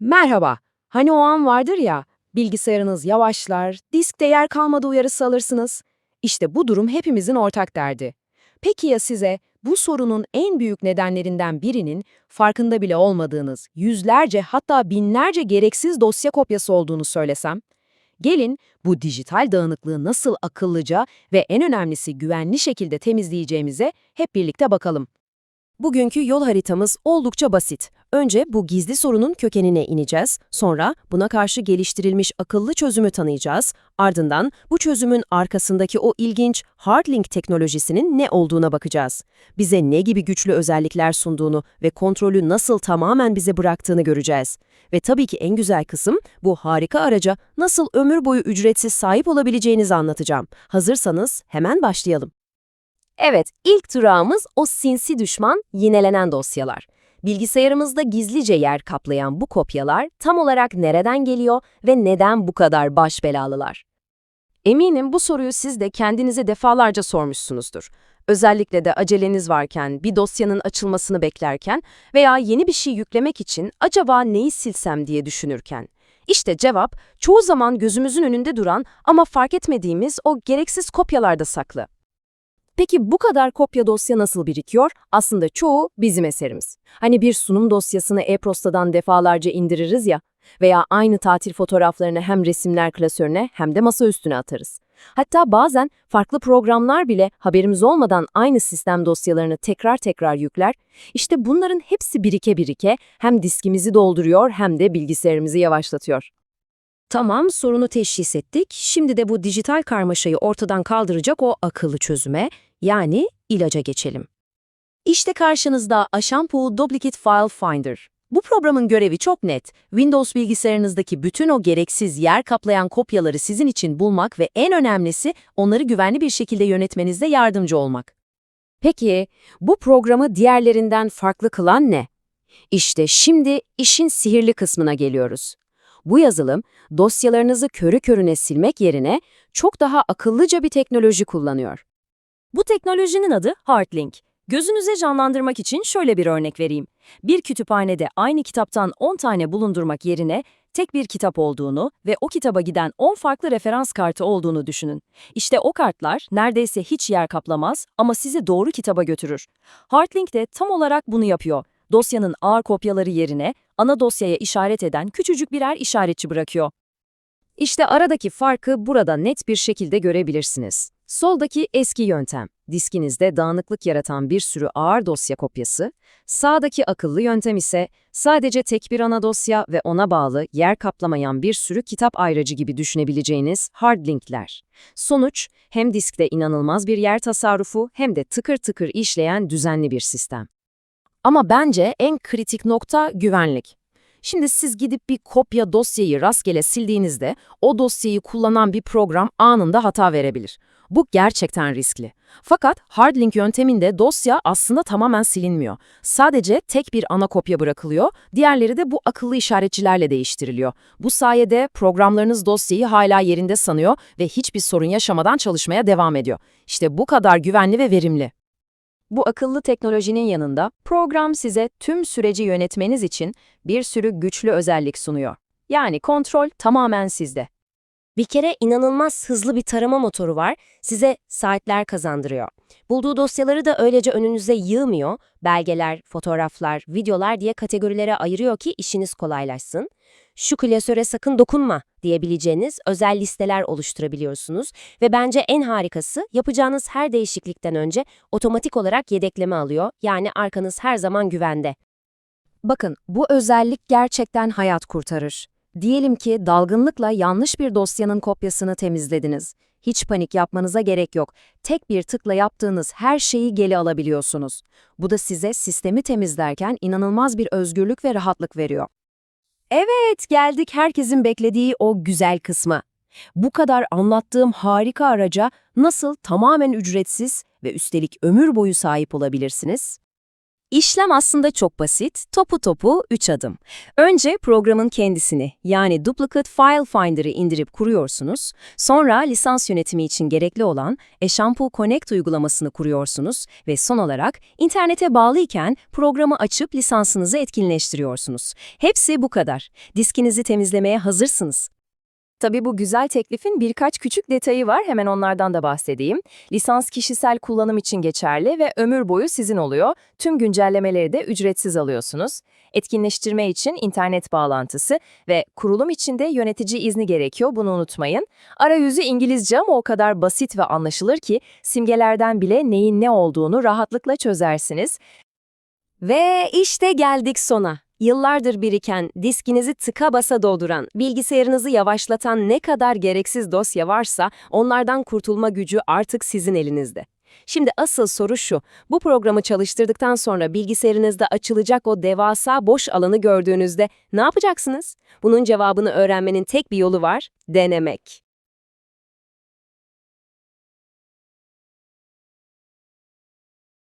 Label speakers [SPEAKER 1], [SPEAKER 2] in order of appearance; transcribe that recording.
[SPEAKER 1] Merhaba. Hani o an vardır ya, bilgisayarınız yavaşlar, diskte yer kalmadı uyarısı alırsınız. İşte bu durum hepimizin ortak derdi. Peki ya size bu sorunun en büyük nedenlerinden birinin farkında bile olmadığınız yüzlerce hatta binlerce gereksiz dosya kopyası olduğunu söylesem? Gelin bu dijital dağınıklığı nasıl akıllıca ve en önemlisi güvenli şekilde temizleyeceğimize hep birlikte bakalım.
[SPEAKER 2] Bugünkü yol haritamız oldukça basit. Önce bu gizli sorunun kökenine ineceğiz, sonra buna karşı geliştirilmiş akıllı çözümü tanıyacağız, ardından bu çözümün arkasındaki o ilginç Hardlink teknolojisinin ne olduğuna bakacağız. Bize ne gibi güçlü özellikler sunduğunu ve kontrolü nasıl tamamen bize bıraktığını göreceğiz. Ve tabii ki en güzel kısım bu harika araca nasıl ömür boyu ücretsiz sahip olabileceğinizi anlatacağım. Hazırsanız hemen başlayalım. Evet, ilk durağımız o sinsi düşman yinelenen dosyalar. Bilgisayarımızda gizlice yer kaplayan bu kopyalar tam olarak nereden geliyor ve neden bu kadar baş belalılar? Eminim bu soruyu siz de kendinize defalarca sormuşsunuzdur. Özellikle de aceleniz varken, bir dosyanın açılmasını beklerken veya yeni bir şey yüklemek için acaba neyi silsem diye düşünürken. İşte cevap, çoğu zaman gözümüzün önünde duran ama fark etmediğimiz o gereksiz kopyalarda saklı. Peki bu kadar kopya dosya nasıl birikiyor? Aslında çoğu bizim eserimiz. Hani bir sunum dosyasını e-postadan defalarca indiririz ya veya aynı tatil fotoğraflarını hem resimler klasörüne hem de masa üstüne atarız. Hatta bazen farklı programlar bile haberimiz olmadan aynı sistem dosyalarını tekrar tekrar yükler. İşte bunların hepsi birike birike hem diskimizi dolduruyor hem de bilgisayarımızı yavaşlatıyor. Tamam, sorunu teşhis ettik. Şimdi de bu dijital karmaşayı ortadan kaldıracak o akıllı çözüme, yani ilaca geçelim. İşte karşınızda Ashampoo Duplicate File Finder. Bu programın görevi çok net. Windows bilgisayarınızdaki bütün o gereksiz yer kaplayan kopyaları sizin için bulmak ve en önemlisi onları güvenli bir şekilde yönetmenizde yardımcı olmak. Peki, bu programı diğerlerinden farklı kılan ne? İşte şimdi işin sihirli kısmına geliyoruz. Bu yazılım, dosyalarınızı körü körüne silmek yerine çok daha akıllıca bir teknoloji kullanıyor. Bu teknolojinin adı Hardlink. Gözünüze canlandırmak için şöyle bir örnek vereyim. Bir kütüphanede aynı kitaptan 10 tane bulundurmak yerine tek bir kitap olduğunu ve o kitaba giden 10 farklı referans kartı olduğunu düşünün. İşte o kartlar neredeyse hiç yer kaplamaz ama sizi doğru kitaba götürür. Hardlink de tam olarak bunu yapıyor. Dosyanın ağır kopyaları yerine ana dosyaya işaret eden küçücük birer işaretçi bırakıyor. İşte aradaki farkı burada net bir şekilde görebilirsiniz. Soldaki eski yöntem, diskinizde dağınıklık yaratan bir sürü ağır dosya kopyası, sağdaki akıllı yöntem ise sadece tek bir ana dosya ve ona bağlı yer kaplamayan bir sürü kitap ayracı gibi düşünebileceğiniz hard linkler. Sonuç, hem diskte inanılmaz bir yer tasarrufu hem de tıkır tıkır işleyen düzenli bir sistem. Ama bence en kritik nokta güvenlik. Şimdi siz gidip bir kopya dosyayı rastgele sildiğinizde o dosyayı kullanan bir program anında hata verebilir. Bu gerçekten riskli. Fakat Hardlink yönteminde dosya aslında tamamen silinmiyor. Sadece tek bir ana kopya bırakılıyor, diğerleri de bu akıllı işaretçilerle değiştiriliyor. Bu sayede programlarınız dosyayı hala yerinde sanıyor ve hiçbir sorun yaşamadan çalışmaya devam ediyor. İşte bu kadar güvenli ve verimli. Bu akıllı teknolojinin yanında program size tüm süreci yönetmeniz için bir sürü güçlü özellik sunuyor. Yani kontrol tamamen sizde.
[SPEAKER 3] Bir kere inanılmaz hızlı bir tarama motoru var, size saatler kazandırıyor. Bulduğu dosyaları da öylece önünüze yığmıyor, belgeler, fotoğraflar, videolar diye kategorilere ayırıyor ki işiniz kolaylaşsın. Şu klasöre sakın dokunma diyebileceğiniz özel listeler oluşturabiliyorsunuz ve bence en harikası yapacağınız her değişiklikten önce otomatik olarak yedekleme alıyor, yani arkanız her zaman güvende.
[SPEAKER 2] Bakın, bu özellik gerçekten hayat kurtarır. Diyelim ki dalgınlıkla yanlış bir dosyanın kopyasını temizlediniz. Hiç panik yapmanıza gerek yok. Tek bir tıkla yaptığınız her şeyi geri alabiliyorsunuz. Bu da size sistemi temizlerken inanılmaz bir özgürlük ve rahatlık veriyor. Evet, geldik herkesin beklediği o güzel kısma. Bu kadar anlattığım harika araca nasıl tamamen ücretsiz ve üstelik ömür boyu sahip olabilirsiniz? İşlem aslında çok basit, topu topu 3 adım. Önce programın kendisini yani Duplicate File Finder'ı indirip kuruyorsunuz. Sonra lisans yönetimi için gerekli olan eShampoo Connect uygulamasını kuruyorsunuz ve son olarak internete bağlıyken programı açıp lisansınızı etkinleştiriyorsunuz. Hepsi bu kadar. Diskinizi temizlemeye hazırsınız.
[SPEAKER 1] Tabii bu güzel teklifin birkaç küçük detayı var. Hemen onlardan da bahsedeyim. Lisans kişisel kullanım için geçerli ve ömür boyu sizin oluyor. Tüm güncellemeleri de ücretsiz alıyorsunuz. Etkinleştirme için internet bağlantısı ve kurulum için de yönetici izni gerekiyor. Bunu unutmayın. Arayüzü İngilizce ama o kadar basit ve anlaşılır ki simgelerden bile neyin ne olduğunu rahatlıkla çözersiniz.
[SPEAKER 3] Ve işte geldik sona. Yıllardır biriken, diskinizi tıka basa dolduran, bilgisayarınızı yavaşlatan ne kadar gereksiz dosya varsa onlardan kurtulma gücü artık sizin elinizde. Şimdi asıl soru şu, bu programı çalıştırdıktan sonra bilgisayarınızda açılacak o devasa boş alanı gördüğünüzde ne yapacaksınız? Bunun cevabını öğrenmenin tek bir yolu var, denemek.